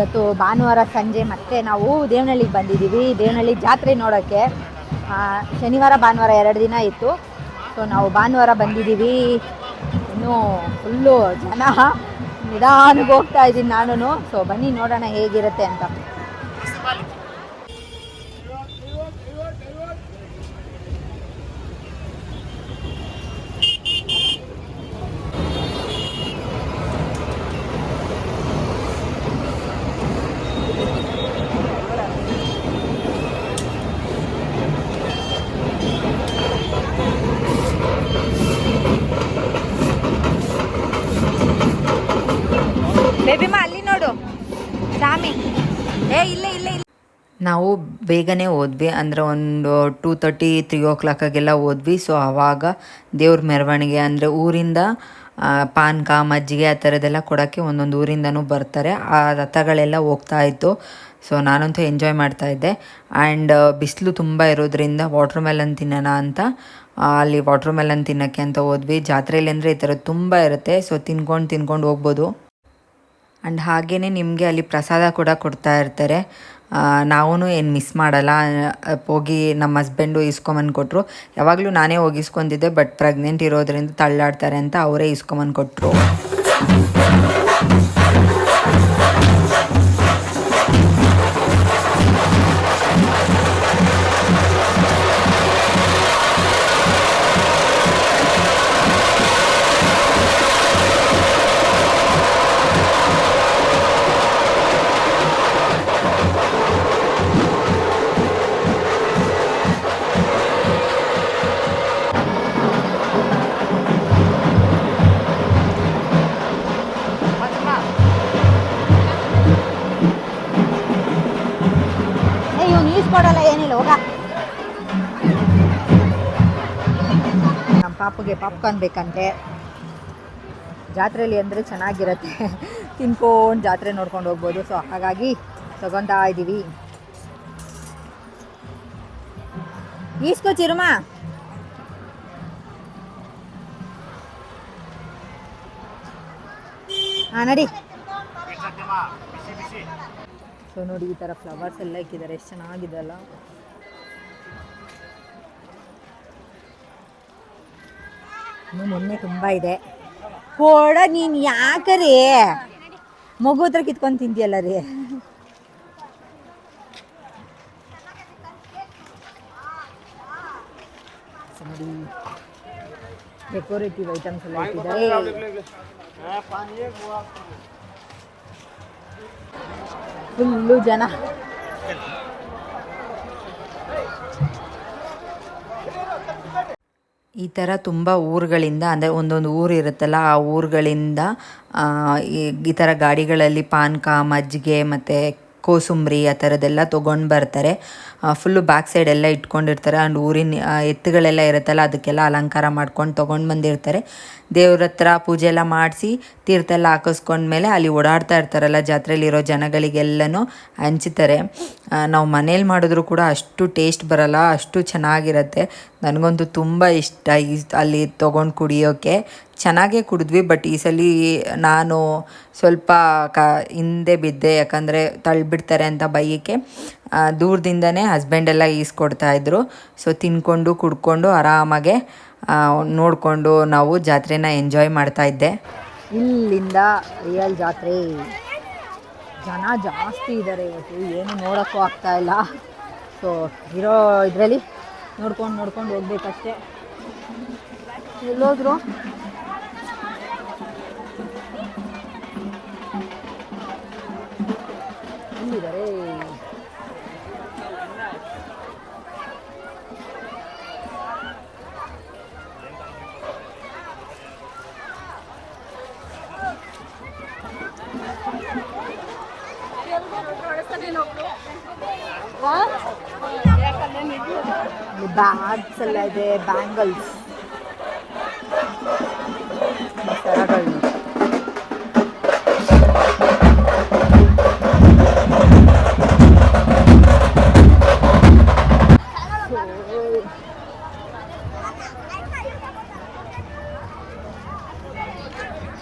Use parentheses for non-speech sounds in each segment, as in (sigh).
ಇವತ್ತು ಭಾನುವಾರ, ಸಂಜೆ ಮತ್ತೆ ನಾವು ದೇವನಹಳ್ಳಿಗೆ ಬಂದಿದ್ದೀವಿ. ದೇವನಹಳ್ಳಿ ಜಾತ್ರೆ ನೋಡೋಕ್ಕೆ. ಶನಿವಾರ, ಭಾನುವಾರ ಎರಡು ದಿನ ಇತ್ತು. ಸೊ ನಾವು ಭಾನುವಾರ ಬಂದಿದ್ದೀವಿ. ಇನ್ನೂ ಫುಲ್ಲು ಜನ ನಿಧಾನಕ್ಕೆ ಹೋಗ್ತಾ ಇದ್ದೀನಿ ನಾನು ಸೊ ಬನ್ನಿ ನೋಡೋಣ ಹೇಗಿರುತ್ತೆ ಅಂತ ಬೇಬಿಮ್ಮ ಅಲ್ಲಿ ನೋಡು ಸ್ವಾಮಿ ಏ ಇಲ್ಲ ಇಲ್ಲ ಇಲ್ಲ ನಾವು ಬೇಗನೆ ಹೋದ್ವಿ. ಅಂದರೆ ಒಂದು ಟೂ ತರ್ಟಿ ತ್ರೀ ಓ ಕ್ಲಾಕಾಗೆಲ್ಲ ಹೋದ್ವಿ. ಸೊ ಆವಾಗ ದೇವ್ರ ಮೆರವಣಿಗೆ, ಅಂದರೆ ಊರಿಂದ ಪಾನಕ ಮಜ್ಜಿಗೆ ಆ ಥರದ್ದೆಲ್ಲ ಕೊಡೋಕ್ಕೆ ಒಂದೊಂದು ಊರಿಂದನೂ ಬರ್ತಾರೆ. ಆ ರಥಗಳೆಲ್ಲ ಹೋಗ್ತಾ ಇತ್ತು. ಸೊ ನಾನಂತೂ ಎಂಜಾಯ್ ಮಾಡ್ತಾ ಇದ್ದೆ. ಆ್ಯಂಡ್ ಬಿಸಿಲು ತುಂಬ ಇರೋದ್ರಿಂದ ವಾಟ್ರ್ ಮೆಲನ್ ತಿನ್ನೋಣ ಅಂತ ಅಲ್ಲಿ ವಾಟ್ರ್ ಮೆಲನ್ ತಿನ್ನೋಕ್ಕೆ ಅಂತ ಹೋದ್ವಿ. ಜಾತ್ರೆಯಲ್ಲಿ ಅಂದರೆ ಈ ಥರ ತುಂಬ ಇರುತ್ತೆ. ಸೊ ತಿನ್ಕೊಂಡು ತಿನ್ಕೊಂಡು ಹೋಗ್ಬೋದು. ಆ್ಯಂಡ್ ಹಾಗೆಯೇ ನಿಮಗೆ ಅಲ್ಲಿ ಪ್ರಸಾದ ಕೂಡ ಕೊಡ್ತಾ ಇರ್ತಾರೆ. ನಾವೂ ಏನು ಮಿಸ್ ಮಾಡಲ್ಲ. ಹೋಗಿ ನಮ್ಮ ಹಸ್ಬೆಂಡು ಇಸ್ಕೊಂಬಂದು ಕೊಟ್ಟರು ಯಾವಾಗಲೂ ನಾನೇ ಹೋಗಿ ಬಟ್ ಪ್ರೆಗ್ನೆಂಟ್ ಇರೋದ್ರಿಂದ ತಳ್ಳಾಡ್ತಾರೆ ಅಂತ ಅವರೇ ಇಸ್ಕೊಂಬಂದು ಕೊಟ್ಟರು ಈಸ್ಕೊಡಲ್ಲ ಏನಿಲ್ಲ ಹೋಗ. ನಮ್ಮ ಪಾಪುಗೆ ಪಾಪ್ಕಾರ್ನ್ ಬೇಕಂತೆ. ಜಾತ್ರೆಯಲ್ಲಿ ಅಂದರೆ ಚೆನ್ನಾಗಿರತ್ತೆ. (laughs) ತಿನ್ಕೊಂಡು ಜಾತ್ರೆ ನೋಡ್ಕೊಂಡು ಹೋಗ್ಬೋದು. ಸೊ ಹಾಗಾಗಿ ತಗೊತಾ ಇದ್ದೀವಿ ಈಸ್ಕೋ ಚಿರುಮ. ಹಾಂ ನಡಿ. ಸೊ ನೋಡಿ ಈ ಥರ ಫ್ಲವರ್ಸ್ ಎಲ್ಲ ಇಕ್ಕಿದ್ದಾರೆ ಎಷ್ಟು ಚೆನ್ನಾಗಿದೆ ಅಲ್ಲ ಇನ್ನು ಮೊನ್ನೆ ತುಂಬ ಇದೆ. ಕೊಡ ನೀನು ಯಾಕರಿ ಮಗು ಹತ್ರ ಕಿತ್ಕೊಂಡು ತಿಂತೀಯಲ್ಲ ರೀ? ನೋಡಿ ಡೆಕೋರೇಟಿವ್ ಐಟಮ್ಸ್ ಎಲ್ಲ ಇಟ್ಟಿದ್ದಾರೆ ಫುಲ್ಲು ಜನ. ಈ ಥರ ತುಂಬ ಊರುಗಳಿಂದ, ಅಂದರೆ ಒಂದೊಂದು ಊರು ಇರುತ್ತಲ್ಲ, ಆ ಊರುಗಳಿಂದ ಈ ಥರ ಗಾಡಿಗಳಲ್ಲಿ ಪಾನಕ ಮಜ್ಜಿಗೆ ಮತ್ತು ಕೋಸುಂಬರಿ ಆ ಥರದ್ದೆಲ್ಲ ತೊಗೊಂಡು ಬರ್ತಾರೆ. ಫುಲ್ಲು ಬ್ಯಾಕ್ ಸೈಡ್ ಎಲ್ಲ ಇಟ್ಕೊಂಡಿರ್ತಾರೆ. ಆ್ಯಂಡ್ ಊರಿನ ಎತ್ತುಗಳೆಲ್ಲ ಇರುತ್ತಲ್ಲ, ಅದಕ್ಕೆಲ್ಲ ಅಲಂಕಾರ ಮಾಡ್ಕೊಂಡು ತೊಗೊಂಡು ಬಂದಿರ್ತಾರೆ. ದೇವ್ರ ಹತ್ರ ಪೂಜೆ ಎಲ್ಲ ಮಾಡಿಸಿ ತೀರ್ಥ ಎಲ್ಲ ಹಾಕಿಸ್ಕೊಂಡ್ಮೇಲೆ ಅಲ್ಲಿ ಓಡಾಡ್ತಾ ಇರ್ತಾರಲ್ಲ ಜಾತ್ರೆಯಲ್ಲಿರೋ ಜನಗಳಿಗೆಲ್ಲನೂ ಹಂಚ್ತಾರೆ. ನಾವು ಮನೇಲಿ ಮಾಡಿದ್ರು ಕೂಡ ಅಷ್ಟು ಟೇಸ್ಟ್ ಬರಲ್ಲ, ಅಷ್ಟು ಚೆನ್ನಾಗಿರುತ್ತೆ. ನನಗಂತೂ ತುಂಬ ಇಷ್ಟ ಈ ಅಲ್ಲಿ ತೊಗೊಂಡು ಕುಡಿಯೋಕ್ಕೆ ಚೆನ್ನಾಗೇ ಕುಡಿದ್ವಿ ಬಟ್ ಈ ಸಲ ನಾನು ಸ್ವಲ್ಪ ಕ, ಹಿಂದೆ ಬಿದ್ದೆ, ಯಾಕಂದರೆ ತಳ್ಳಿಬಿಡ್ತಾರೆ ಅಂತ ಬೈಯಕ್ಕೆ. ದೂರದಿಂದನೇ ಹಸ್ಬೆಂಡೆಲ್ಲ ಈಸ್ಕೊಡ್ತಾ ಇದ್ರು. ಸೊ ತಿನ್ಕೊಂಡು, ಕುಡ್ಕೊಂಡು, ಆರಾಮಾಗೆ ನೋಡಿಕೊಂಡು ನಾವು ಜಾತ್ರೆನ ಎಂಜಾಯ್ ಮಾಡ್ತಾ ಇದ್ದೆ. ಇಲ್ಲಿಂದ ರಿಯಲ್ ಜಾತ್ರೆ. ಜನ ಜಾಸ್ತಿ ಇದ್ದಾರೆ ಇವತ್ತು, ಏನು ನೋಡೋಕ್ಕೂ ಆಗ್ತಾ ಇಲ್ಲ. ಸೊ ಇರೋ ಇದರಲ್ಲಿ ನೋಡ್ಕೊಂಡು ನೋಡ್ಕೊಂಡು ಹೋಗ್ಬೇಕಷ್ಟೇ. ಎಲ್ಲೋದ್ರು? ಎಲ್ಲಿದ್ದಾರೆ? ಬ್ಯಾಗ್ಸ್ ಎಲ್ಲ ಇದೆ ಬ್ಯಾಂಗಲ್ಸ್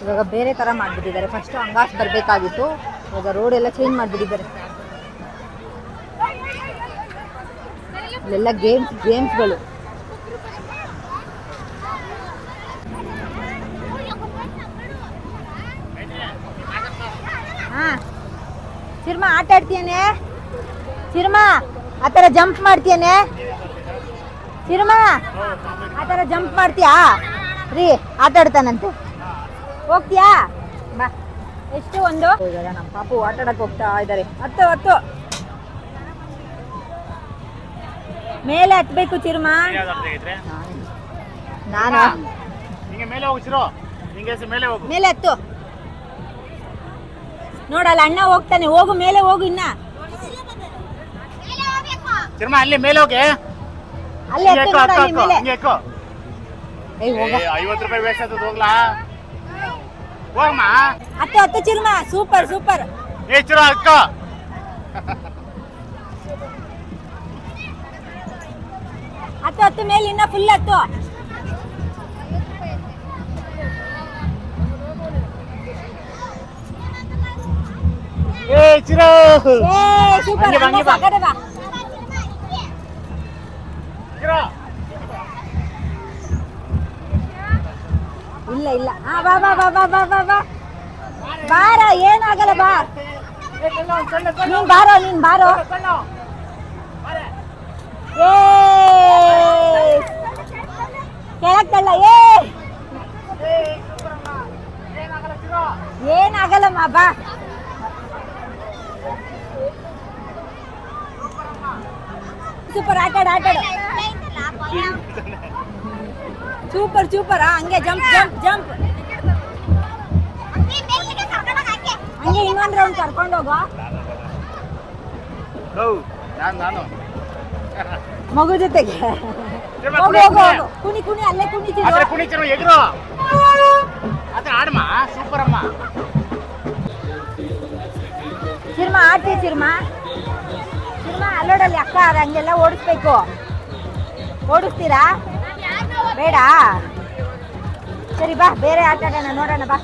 ಇವಾಗ ಬೇರೆ ಥರ ಮಾಡಿಬಿಟ್ಟಿದ್ದಾರೆ. ಫಸ್ಟು ಅಂಗಾಸ್ ಬರಬೇಕಾಗಿತ್ತು. ಇವಾಗ ರೋಡ್ ಎಲ್ಲ ಚೇಂಜ್ ಮಾಡಿಬಿಟ್ಟಿದ್ದಾರೆ. ಎಲ್ಲ ಗೇಮ್ಸ್ ಗೇಮ್ಸ್ಗಳು ಹಾ. ಚಿರ್ಮ ಆಟ ಆಡ್ತೀಯನೆ? ಚಿರ್ಮ ಆ ಥರ ಜಂಪ್ ಮಾಡ್ತೀಯನೆ? ಚಿರ್ಮ ಆ ಥರ ಜಂಪ್ ಮಾಡ್ತೀಯಾ? ರೀ, ಆಟ ಆಡ್ತಾನಂತೆ. ಹೋಗ್ತೀಯಾ? ಎಷ್ಟು ಒಂದು ಇವಾಗ ನಮ್ಮ ಪಾಪು ಆಟ ಆಡಕ್ಕೆ ಹೋಗ್ತಾ ಇದ್ದಾರೆ ಹತ್ತು ಹತ್ತು. ಮೇಲೆ ಹತ್ಬೇಕು ಚಿರುಮ. ನಾನು? ಹಿಂಗೆ ಮೇಲೆ ಚಿರು. ಹಿಂಗೆ ಮೇಲೆ ಹೋಗು. ಮೇಲೆ ಹತ್ತು. ನೋಡಲ್ಲ ಅಣ್ಣ ಹೋಗ್ತಾನೆ. ಹೋಗು ಮೇಲೆ ಹೋಗು ಇನ್ನ. ಚಿರುಮ ಅಲ್ಲಿ ಮೇಲೆ ಹೋಗಿ. ಅಲ್ಲಿ ಹಿಂಗೆ ಹತ್ತು ಮೇಲೆ. ಹಿಂಗೆ ಹೋಗ. ಐವತ್ತು ರೂಪಾಯಿ ವೇಸ್ಟ್ ಆಯ್ತದ ಹೋಗ್ಲಾ? போமா அத்தை அத்தை சிறுமா. Super super. ஏய் சிரா அக்கா. அத்தை அத்தை மேல் இன்னும் ஃபுல் அத்தோ. ஏய் சிரா. சூப்பர். அங்க வா அங்க வா. ಇಲ್ಲ ಇಲ್ಲ ಆ ಬಾ ಬಾ ಬಾ ಬಾ ಬಾ ಬಾ ಬಾ ಬಾರ ಏನಾಗಲ್ಲ ಬಾ ನೀನ್ ಬಾರೋ ನೀನ್ ಬಾರೋ ಏ ಕೆಳಗ್ ತಳ್ಳ ಏ ಏನಾಗಲ್ಲಮ್ಮ ಬಾ ಸೂಪರ್ ಆಟಾಡ ಆಟಾಡ ಸೂಪರ್ ಸೂಪರ್ ಹಂಗೆ ಜಂಪ್ ಜಂಪ್ ಜಂಪ್ ಹಂಗೆ ಇನ್ನೊಂದು ರೌಂಡ್ ಕರ್ಕೊಂಡೋಗು ಮಗು ಜೊತೆಗೆ. ಕುಣಿ ಕುಣಿ. ಅಲ್ಲೇ ಕುಣಿತಿದ್ರು ಕುಣಿತಿರು ಎದುರು. ಅದ್ರ ಆಡಮ್ಮ ಸೂಪರ್ ಅಮ್ಮ. ಸಿರ್ಮ ಆಡ್ತೀವಿ ಸಿರ್ಮ ಸಿರ್ಮ ಅಲ್ಲೋಡಲ್ಲಿ ಅಕ್ಕ ಹಂಗೆಲ್ಲ ಓಡಿಸ್ಬೇಕು. ಓಡಿಸ್ತೀರಾ? ಬೇಡ. ಸರಿ ಬಾ ಬೇರೆ ಆಟ ಆಡೋಣ ನೋಡೋಣ ಬಾ.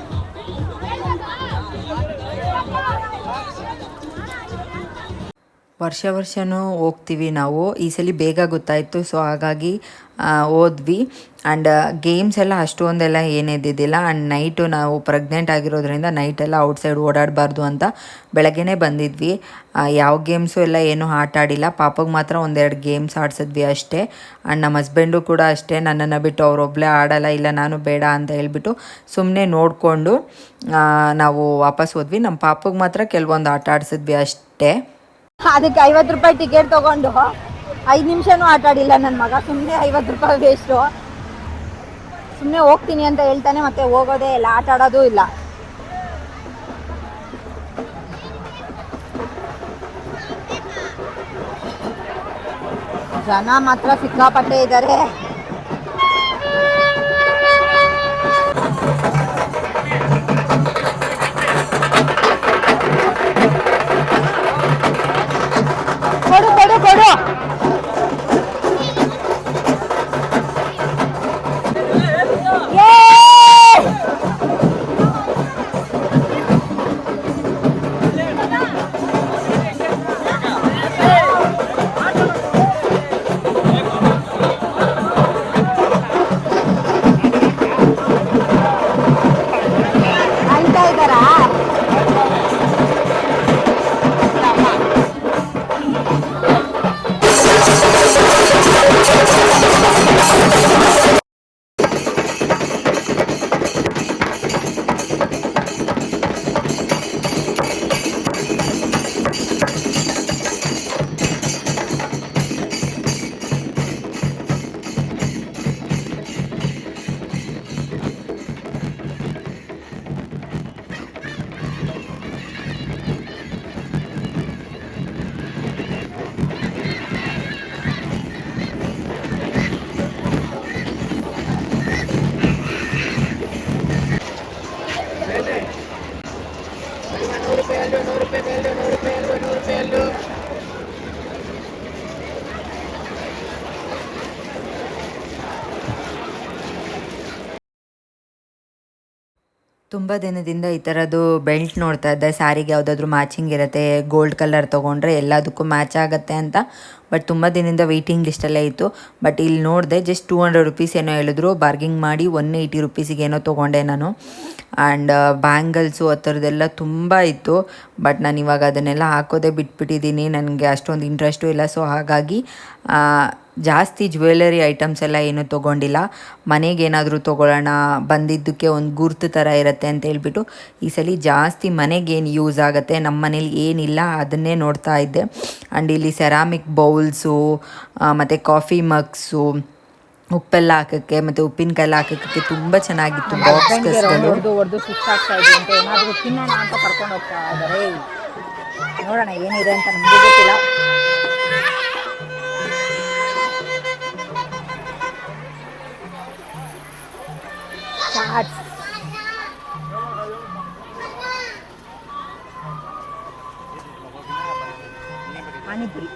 ವರ್ಷ ವರ್ಷವೂ ಹೋಗ್ತೀವಿ ನಾವು. ಈ ಸಲ ಬೇಗ ಗೊತ್ತಾಯಿತು. ಸೊ ಹಾಗಾಗಿ ಓದ್ವಿ ಆ್ಯಂಡ್ ಗೇಮ್ಸ್ ಎಲ್ಲ ಅಷ್ಟೊಂದೆಲ್ಲ ಏನಿದ್ದಿದ್ದಿಲ್ಲ ಆ್ಯಂಡ್ ನೈಟು ನಾವು ಪ್ರೆಗ್ನೆಂಟ್ ಆಗಿರೋದ್ರಿಂದ ನೈಟೆಲ್ಲ ಔಟ್ಸೈಡ್ ಓಡಾಡಬಾರ್ದು ಅಂತ ಬೆಳಗ್ಗೆನೇ ಬಂದಿದ್ವಿ. ಯಾವ ಗೇಮ್ಸು ಎಲ್ಲ ಏನೂ ಆಟ ಆಡಿಲ್ಲ. ಪಾಪಗೆ ಮಾತ್ರ ಒಂದೆರಡು ಗೇಮ್ಸ್ ಆಡಿಸಿದ್ವಿ ಅಷ್ಟೇ. ಆ್ಯಂಡ್ ನಮ್ಮ ಹಸ್ಬೆಂಡು ಕೂಡ ಅಷ್ಟೇ. ನನ್ನನ್ನು ಬಿಟ್ಟು ಅವರೊಬ್ಬಳೇ ಆಡಲ್ಲ, ಇಲ್ಲ ನಾನು ಬೇಡ ಅಂತ ಹೇಳ್ಬಿಟ್ಟು ಸುಮ್ಮನೆ ನೋಡಿಕೊಂಡು ನಾವು ವಾಪಸ್ ಹೋದ್ವಿ. ನಮ್ಮ ಪಾಪಗೆ ಮಾತ್ರ ಕೆಲವೊಂದು ಆಟ ಆಡಿಸಿದ್ವಿ ಅಷ್ಟೇ. ಅದಕ್ಕೆ ಐವತ್ತು ರೂಪಾಯಿ ಟಿಕೆಟ್ ತಗೊಂಡು ಐದು ನಿಮಿಷನೂ ಆಟ ಆಡಿಲ್ಲ ನನ್ನ ಮಗ. ಸುಮ್ಮನೆ ಐವತ್ತು ರೂಪಾಯಿ ವೇಸ್ಟು ಸುಮ್ಮನೆ ಹೋಗ್ತೀನಿ ಅಂತ ಹೇಳ್ತಾನೆ, ಮತ್ತೆ ಹೋಗೋದೇ ಇಲ್ಲ, ಆಟ ಆಡೋದು ಇಲ್ಲ. ಜನ ಮಾತ್ರ ಸಿಕ್ಕಾಪಟ್ಟೆ ಇದ್ದಾರೆ ತುಂಬ ದಿನದಿಂದ ಈ ಥರದ್ದು ಬೆಲ್ಟ್ ನೋಡ್ತಾ ಇದ್ದೆ. ಸ್ಯಾರಿಗೆ ಯಾವುದಾದ್ರೂ ಮ್ಯಾಚಿಂಗ್ ಇರುತ್ತೆ ಗೋಲ್ಡ್ ಕಲರ್ ತೊಗೊಂಡ್ರೆ ಎಲ್ಲದಕ್ಕೂ ಮ್ಯಾಚ್ ಆಗುತ್ತೆ ಅಂತ. ಬಟ್ ತುಂಬ ದಿನದಿಂದ ವೆಯ್ಟಿಂಗ್ ಲಿಸ್ಟಲ್ಲೇ ಇತ್ತು. ಬಟ್ ಇಲ್ಲಿ ನೋಡಿದೆ ಜಸ್ಟ್ ಟೂ ಹಂಡ್ರೆಡ್ ರುಪೀಸ್ ಏನೋ ಹೇಳಿದ್ರು. ಬಾರ್ಗಿಂಗ್ ಮಾಡಿ ಒನ್ ಏಯ್ಟಿ ರುಪೀಸಿಗೆ ಏನೋ ತೊಗೊಂಡೆ ನಾನು. ಆ್ಯಂಡ್ ಬ್ಯಾಂಗಲ್ಸು ಆ ಥರದ್ದೆಲ್ಲ ತುಂಬ ಇತ್ತು. ಬಟ್ ನಾನು ಇವಾಗ ಅದನ್ನೆಲ್ಲ ಹಾಕೋದೇ ಬಿಟ್ಬಿಟ್ಟಿದ್ದೀನಿ. ನನಗೆ ಅಷ್ಟೊಂದು ಇಂಟ್ರೆಸ್ಟು ಇಲ್ಲ. ಸೊ ಹಾಗಾಗಿ ಜಾಸ್ತಿ ಜ್ಯುವೆಲರಿ ಐಟಮ್ಸ್ ಎಲ್ಲ ಏನು ತೊಗೊಂಡಿಲ್ಲ. ಮನೆಗೆ ಏನಾದರೂ ತೊಗೊಳ್ಳೋಣ ಬಂದಿದ್ದಕ್ಕೆ ಒಂದು ಗುರ್ತು ಥರ ಇರುತ್ತೆ ಅಂತ ಹೇಳ್ಬಿಟ್ಟು ಈ ಸಲ ಜಾಸ್ತಿ ಮನೆಗೆ ಏನು ಯೂಸ್ ಆಗುತ್ತೆ ನಮ್ಮ ಮನೇಲಿ ಏನಿಲ್ಲ ಅದನ್ನೇ ನೋಡ್ತಾ ಇದ್ದೆ. ಆ್ಯಂಡ್ ಇಲ್ಲಿ ಸೆರಾಮಿಕ್ ಬೌಲ್ಸು ಮತ್ತು ಕಾಫಿ ಮಗ್ಸು ಉಪ್ಪೆಲ್ಲ ಹಾಕೋಕ್ಕೆ ಮತ್ತು ಉಪ್ಪಿನಕಾಯಿ ಹಾಕೋಕ್ಕೆ ತುಂಬ ಚೆನ್ನಾಗಿತ್ತು ನೋಡೋಣ ಏನಿದೆ ಅಂತ ನಮಗೂ ಗೊತ್ತಿಲ್ಲ. ಚಾಟ್ಸ್ ಪಾನಿಪುರಿ.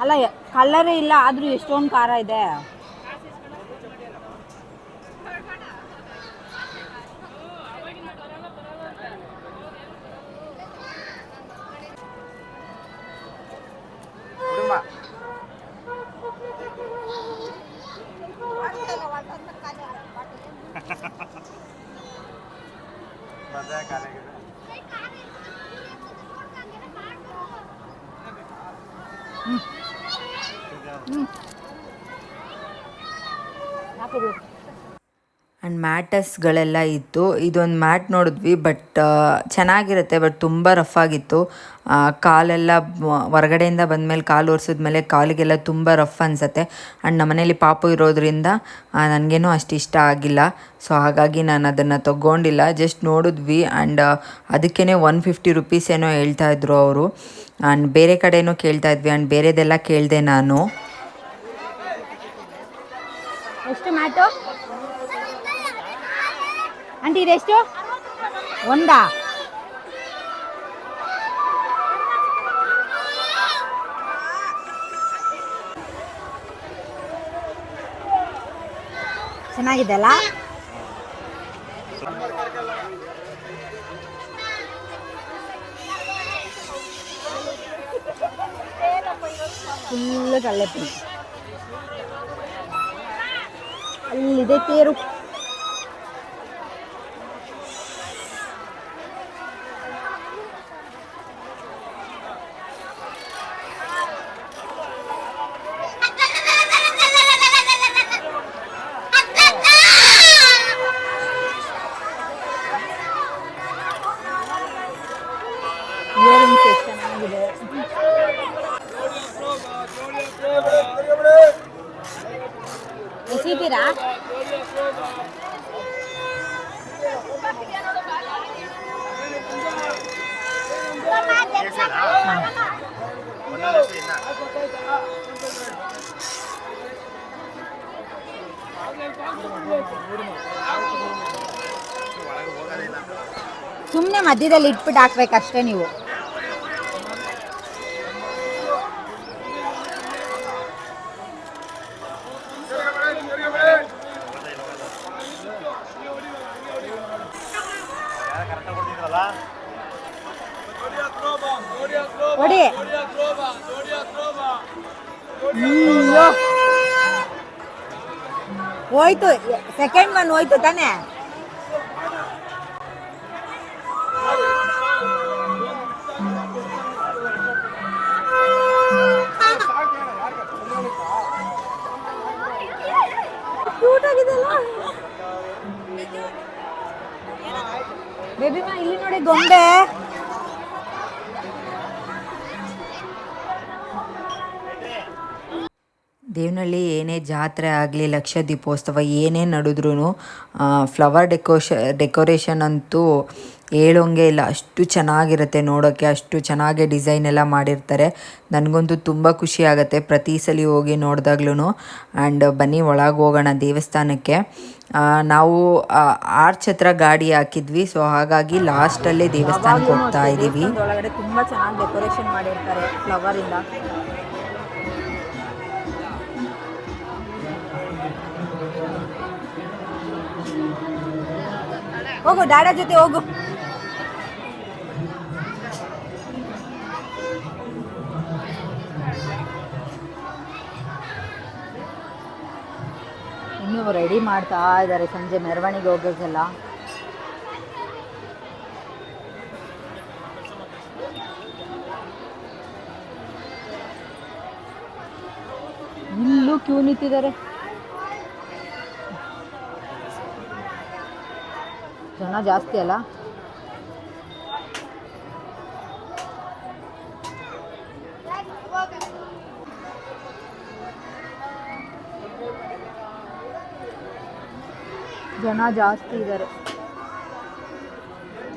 ಅಲ್ಲ ಕಲರೇ ಇಲ್ಲ ಆದ್ರೂ ಎಷ್ಟೊಂದು ಖಾರ ಇದೆ ಆ್ಯಂಡ್ ಮ್ಯಾಟಸ್ಗಳೆಲ್ಲ ಇತ್ತು. ಇದೊಂದು ಮ್ಯಾಟ್ ನೋಡಿದ್ವಿ ಬಟ್ ಚೆನ್ನಾಗಿರುತ್ತೆ ಬಟ್ ತುಂಬ ರಫ್ ಆಗಿತ್ತು. ಕಾಲೆಲ್ಲ ಹೊರಗಡೆಯಿಂದ ಹೊರಗಡೆಯಿಂದ ಬಂದಮೇಲೆ ಕಾಲು ಒರೆಸಿದ್ಮೇಲೆ ಕಾಲಿಗೆಲ್ಲ ತುಂಬ ರಫ್ ಅನಿಸುತ್ತೆ. ಆ್ಯಂಡ್ ನಮ್ಮನೇಲಿ ಪಾಪು ಇರೋದ್ರಿಂದ ನನಗೇನು ಅಷ್ಟು ಇಷ್ಟ ಆಗಿಲ್ಲ. ಸೊ ಹಾಗಾಗಿ ನಾನು ಅದನ್ನು ತಗೊಂಡಿಲ್ಲ. ಜಸ್ಟ್ ನೋಡಿದ್ವಿ ಆ್ಯಂಡ್ ಅದಕ್ಕೇ ಒನ್ ಫಿಫ್ಟಿ ರುಪೀಸ್ ಏನೋ ಹೇಳ್ತಾ ಇದ್ರು ಅವರು. ಆ್ಯಂಡ್ ಬೇರೆ ಕಡೆಯೂ ಕೇಳ್ತಾ ಇದ್ವಿ ಆ್ಯಂಡ್ ಬೇರೆದೆಲ್ಲ ಕೇಳಿದೆ ನಾನು. ಎಷ್ಟು ಆಂಟಿ, ಇದೆಷ್ಟು? ಒಂದಾ? ಚೆನ್ನಾಗಿದೆ ಅಲ್ಲ ಫುಲ್ ಕಳ್ಳೆಪುರಿ ಅಲ್ಲಿದೆ ತೇರು ಸುಮ್ಮನೆ ಮಧ್ಯದಲ್ಲಿ ಇಟ್ಬಿಟ್ಟು ಹಾಕ್ಬೇಕಷ್ಟೇ ನೀವು. ಹೋಯ್ತು ಸೆಕೆಂಡ್ ಮನ್ ಹೋಯ್ತು ತಾನೇ. ಗೊಂಬೆ. ದೇವನಹಳ್ಳಿ ಏನೇ ಜಾತ್ರೆ ಆಗಲಿ, ಲಕ್ಷ ದೀಪೋತ್ಸವ ಏನೇ ನಡೆದ್ರೂ ಫ್ಲವರ್ ಡೆಕೋಶ ಡೆಕೋರೇಷನ್ ಅಂತೂ ಹೇಳೋಂಗೆ ಇಲ್ಲ. ಅಷ್ಟು ಚೆನ್ನಾಗಿರುತ್ತೆ ನೋಡೋಕ್ಕೆ, ಅಷ್ಟು ಚೆನ್ನಾಗಿ ಡಿಸೈನ್ ಎಲ್ಲ ಮಾಡಿರ್ತಾರೆ. ನನಗಂತೂ ತುಂಬ ಖುಷಿ ಆಗುತ್ತೆ ಪ್ರತಿ ಸಲ ಹೋಗಿ ನೋಡಿದಾಗ್ಲೂ ಆ್ಯಂಡ್ ಬನ್ನಿ, ಒಳಗೆ ಹೋಗೋಣ ದೇವಸ್ಥಾನಕ್ಕೆ. ನಾವು ಆರ್ಚ್ ಹತ್ರ ಗಾಡಿ ಹಾಕಿದ್ವಿ. ಸೊ ಹಾಗಾಗಿ ಲಾಸ್ಟಲ್ಲೇ ದೇವಸ್ಥಾನಕ್ಕೆ ಹೋಗ್ತಾ ಇದ್ದೀವಿ. ಒಳಗಡೆ ತುಂಬಾ ಚೆನ್ನಾಗಿ ಡೆಕೋರೇಷನ್ ಮಾಡಿರ್ತಾರೆ ಫ್ಲವರ್ ಇಂದ. ಹೋಗು, ಡ್ಯಾಡ ಜೊತೆ ಹೋಗು. ರೆಡಿ ಮಾಡ್ತಾ ಇದ್ದಾರೆ ಸಂಜೆ ಮೆರವಣಿಗೆ ಹೋಗೋಕ್ಕೆಲ್ಲ. ಇಲ್ಲೂ ಕ್ಯೂ ನಿಂತಿದ್ದಾರೆ. ಜನ ಜಾಸ್ತಿ ಅಲ್ಲ? ಜನ ಜಾಸ್ತಿ ಇದ್ದಾರೆ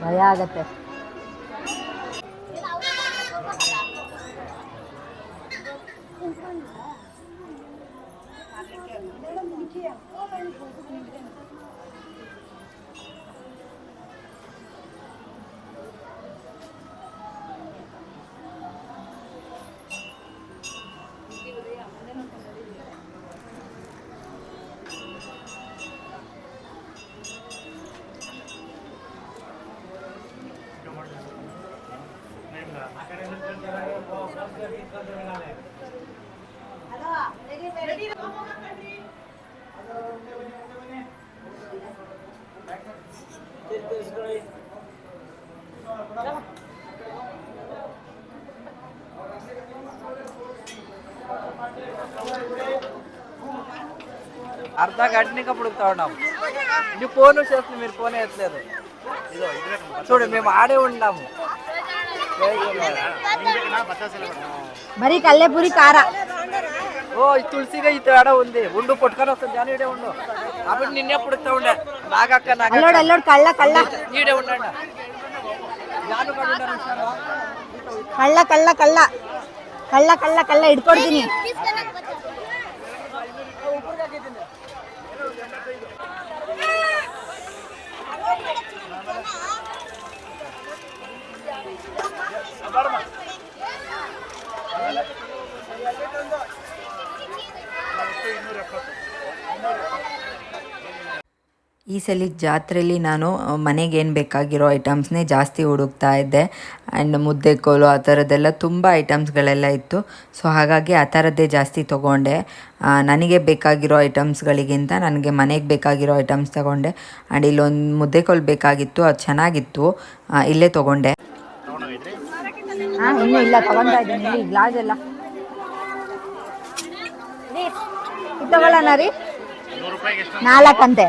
ಭಯ ಆಗತ್ತೆ. అర్ధ గంటనిక అప్పుడు ఉన్నాం. ఇది ఫోన్ వచ్చేస్తుంది మీరు ఫోన్ వేయట్లేదు. చూడు మేము ఆడే ఉన్నాము మరి కల్లేపూరి కారా? ఓ తులసిగా ఈ ఆడ ఉంది. ఉండు పట్టుకొని వస్తుంది అని ఇడే ఉండు. అప్పుడు నిన్నే పుడుతా ఉండే. నాగక్క నాగల్లోడు అల్లోడు కళ్ళ కళ్ళ. ఈడే ఉండండి. కళ్ళ కళ్ళ కళ్ళ. కళ్ళ కళ్ళ కళ్ళ. ఇడుకొడుతుంది ಈ ಸಲ ಜಾತ್ರೆಯಲ್ಲಿ ನಾನು ಮನೆಗೆ ಏನು ಬೇಕಾಗಿರೋ ಐಟಮ್ಸ್ನೇ ಜಾಸ್ತಿ ಹುಡುಕ್ತಾ ಇದ್ದೆ. ಆ್ಯಂಡ್ ಮುದ್ದೆ ಕೋಲು ಆ ಥರದ್ದೆಲ್ಲ ತುಂಬ ಐಟಮ್ಸ್ಗಳೆಲ್ಲ ಇತ್ತು. ಸೊ ಹಾಗಾಗಿ ಆ ಥರದ್ದೇ ಜಾಸ್ತಿ ತೊಗೊಂಡೆ. ನನಗೆ ಬೇಕಾಗಿರೋ ಐಟಮ್ಸ್ಗಳಿಗಿಂತ ನನಗೆ ಮನೆಗೆ ಬೇಕಾಗಿರೋ ಐಟಮ್ಸ್ ತೊಗೊಂಡೆ. ಆ್ಯಂಡ್ ಇಲ್ಲೊಂದು ಮುದ್ದೆ ಕೋಲು ಬೇಕಾಗಿತ್ತು, ಅದು ಚೆನ್ನಾಗಿತ್ತು. ಇಲ್ಲೇ ತೊಗೊಂಡೆ. ಹಾ ಇನ್ನೂ ಇಲ್ಲ ತಗೊಂತಾ ಇದ್ದೀನಿ. ಇಲ್ಲಿ ಗ್ಲಾಸ್ ಎಲ್ಲ. ತಗೊಳ್ಳೋಣ ರೀ? ನಾಲ್ಕಂತೆ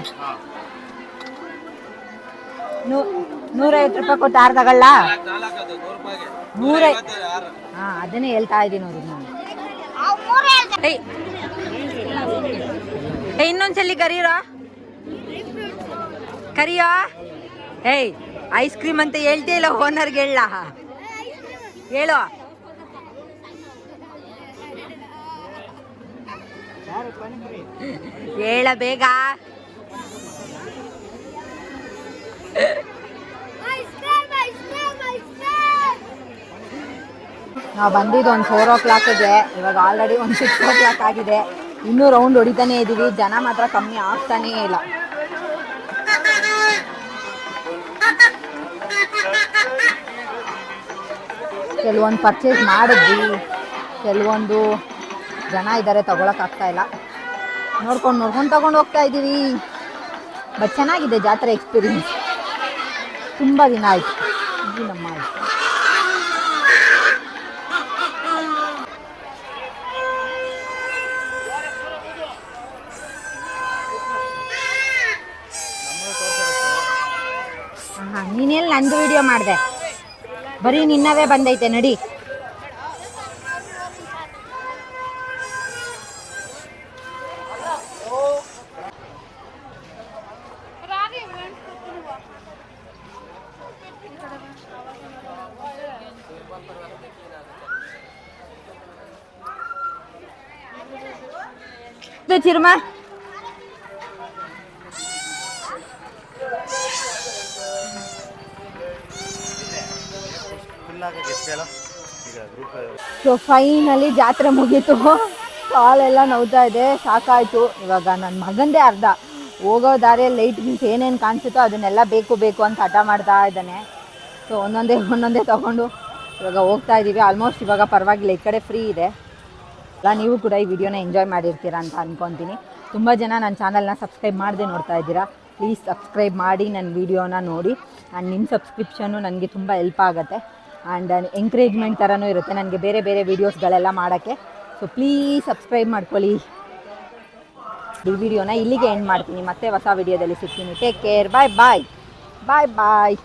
ನೂರೈವತ್ತು ರೂಪಾಯಿ ಕೊಟ್ಟು ಆರು ತಗೊಳ್ಳ? ನೂರೈ ಹಾ ಅದನ್ನೇ ಹೇಳ್ತಾ ಇದ್ದೀನಿ ನೋಡಿ ನಾನು. ಇನ್ನೊಂದ್ಸಲಿ ಕರೀರೋ? ಕರಿಯೋ? ಏಯ್ ಐಸ್ ಕ್ರೀಮ್ ಅಂತ ಹೇಳ್ತೇ ಇಲ್ಲ ಓನರ್ಗೆ ಹೇಳ ಹೇಳು. ಹೇಳ ಬೇಗ ನಾವು ಬಂದಿದ್ದು ಒಂದು ಫೋರ್ ಓ ಕ್ಲಾಕಿಗೆ ಇವಾಗ ಆಲ್ರೆಡಿ ಒಂದು ಸಿಕ್ಸ್ ಓ ಕ್ಲಾಕ್ ಆಗಿದೆ. ಇನ್ನೂ ರೌಂಡ್ ಹೊಡಿತಾನೆ ಇದ್ದೀವಿ ಜನ ಮಾತ್ರ ಕಮ್ಮಿ ಆಗ್ತಾನೇ ಇಲ್ಲ. ಕೆಲವೊಂದು ಪರ್ಚೇಸ್ ಮಾಡಿದ್ವಿ, ಕೆಲವೊಂದು ಜನ ಇದ್ದಾರೆ ಇಲ್ಲ. ನೋಡ್ಕೊಂಡು ನೋಡ್ಕೊಂಡು ತಗೊಂಡು ಹೋಗ್ತಾ ಇದ್ದೀವಿ ಬಟ್ ಚೆನ್ನಾಗಿದೆ ಜಾತ್ರೆ ಎಕ್ಸ್ಪೀರಿಯನ್ಸ್ ತುಂಬ ದಿನ ಆಯಿತು. ನಮ್ಮ ಹಾಂ ನೀನೆಲ್ಲಿ ನಂದು ವಿಡಿಯೋ ಮಾಡಿದೆ? ಬರೀ ನಿನ್ನವೇ ಬಂದೈತೆ ನಡಿ. ಚಿರ್ಮಾ. ಸೊ ಫೈನಲಿ ಜಾತ್ರೆ ಮುಗೀತು. ಕಾಲೆಲ್ಲ ನೋವ್ತಾ ಇದೆ. ಸಾಕಾಯಿತು. ಇವಾಗ ನನ್ನ ಮಗಂದೇ ಅರ್ಧ. ಹೋಗೋ ದಾರಿಯಲ್ಲಿ ಲೈಟ್ ಗಿಂತ ಏನೇನು ಕಾಣಿಸುತ್ತೋ ಅದನ್ನೆಲ್ಲ ಬೇಕು ಬೇಕು ಅಂತ ಹಠ ಮಾಡ್ತಾ ಇದ್ದಾನೆ. ಸೊ ಒಂದೊಂದೇ ಒಂದೊಂದೇ ತೊಗೊಂಡು ಇವಾಗ ಹೋಗ್ತಾ ಇದ್ದೀವಿ ಆಲ್ಮೋಸ್ಟ್ ಇವಾಗ ಪರವಾಗಿಲ್ಲ, ಈ ಕಡೆ ಫ್ರೀ ಇದೆ. ಅಲ್ಲ, ನೀವು ಕೂಡ ಈ ವಿಡಿಯೋನ ಎಂಜಾಯ್ ಮಾಡಿರ್ತೀರಾ ಅಂತ ಅಂದ್ಕೊತೀನಿ ತುಂಬ ಜನ ನನ್ನ ಚಾನಲ್ನ ಸಬ್ಸ್ಕ್ರೈಬ್ ಮಾಡದೆ ನೋಡ್ತಾ ಇದ್ದೀರಾ. ಪ್ಲೀಸ್ ಸಬ್ಸ್ಕ್ರೈಬ್ ಮಾಡಿ ನನ್ನ ವಿಡಿಯೋನ ನೋಡಿ. ಆ್ಯಂಡ್ ನಿಮ್ಮ ಸಬ್ಸ್ಕ್ರಿಪ್ಷನ್ನು ನನಗೆ ತುಂಬ ಹೆಲ್ಪ್ ಆಗುತ್ತೆ. ಆ್ಯಂಡ್ ಎಂಕರೇಜ್ಮೆಂಟ್ ಥರನೂ ಇರುತ್ತೆ. ನನಗೆ ಬೇರೆ ಬೇರೆ ವೀಡಿಯೋಸ್ಗಳೆಲ್ಲ ಮಾಡೋಕ್ಕೆ. ಸೊ ಪ್ಲೀಸ್ ಸಬ್ಸ್ಕ್ರೈಬ್ ಮಾಡ್ಕೊಳ್ಳಿ. ಈ ವಿಡಿಯೋನ ಇಲ್ಲಿಗೆ ಎಂಡ್ ಮಾಡ್ತೀನಿ. ಮತ್ತೆ ಹೊಸ ವಿಡಿಯೋದಲ್ಲಿ ಸಿಗ್ತೀನಿ. ಟೇಕ್ ಕೇರ್ ಬಾಯ್ ಬಾಯ್ ಬಾಯ್ ಬಾಯ್